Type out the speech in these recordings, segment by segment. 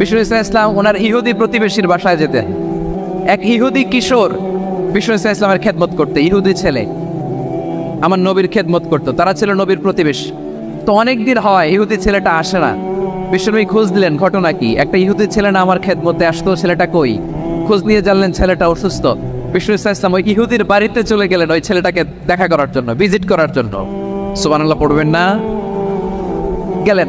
বিষ্ণু ইসলাম ইসলাম ওনার ইহুদি প্রতিবেশীর বাসায় যেতেন এক ইহুদি কিশোর বিষ্ণু ইসলাম ইসলামের খেদমত করতে, ইহুদি ছেলে। আমার নবীর খেদমত করতো, তারা ছিল নবীর প্রতিবেশী। তো অনেক দিন হয় ইহুদি ছেলেটা আসে না। বিশ্বনবী খোঁজ দিলেন, ঘটনা কি? একটা ইহুদি ছেলে না আমার খেদমতে আসতো ছেলেটা কই? খোঁজ নিয়ে জানলেন ছেলেটা অসুস্থ। বিষ্ণু ইসলাম ইসলাম ওই ইহুদির বাড়িতে চলে গেলেন ওই ছেলেটাকে দেখা করার জন্য, ভিজিট করার জন্য। সুবহানাল্লাহ, পড়বেন না? গেলেন।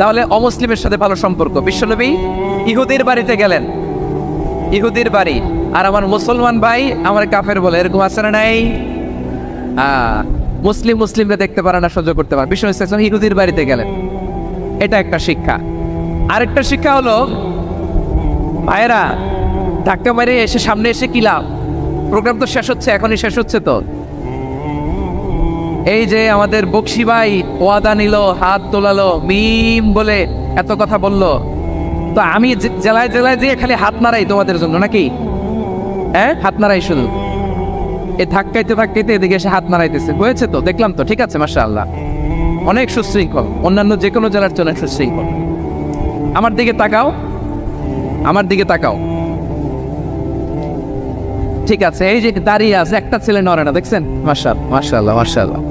তাহলে অমুসলিমের সাথে ভালো সম্পর্ক। বিশ্বনবী ইহুদির বাড়িতে গেলেন। ইহুদির বাড়ি। আর আমার মুসলমান ভাই আমার কাফের বলে, এরকম আছে না নাই? মুসলিম মুসলিমরা দেখতে পারে না, সহ্য করতে পারে বিশ্ব ইসলাম ইহুদির বাড়িতে গেলেন। এটা একটা শিক্ষা। আরেকটা শিক্ষা হলো, ভাইয়েরা, ধাক্কা মারে এসে সামনে এসে কি লাভ? প্রোগ্রাম তো শেষ হচ্ছে, এখনই শেষ হচ্ছে তো। এই যে আমাদের বক্সি ভাই ওয়াদা নিল, হাত তোলালো মিম বলে এত কথা বলল। তো আমি জেলায় জেলায় দিয়ে খালি হাত নাড়াই তোমাদের জন্য নাকি? হ্যাঁ? হাত নাড়াই শুধু। এ ধাক্কাইতে ধাক্কাইতে এদিকে এসে হাত নাড়াইতেছে। হয়েছে তো? দেখলাম তো। ঠিক আছে মাসা আল্লাহ অনেক সুশৃঙ্খল। অন্যান্য যে কোনো জেলার জন্য সুশৃঙ্খল। আমার দিকে তাকাও। আমার দিকে তাকাও। ঠিক আছে, এই যে দাঁড়িয়ে আছে, একটা ছেলে নড়ে না, দেখছেন? মার্শাল মার্শাল্লাহ মার্শাল্লাহ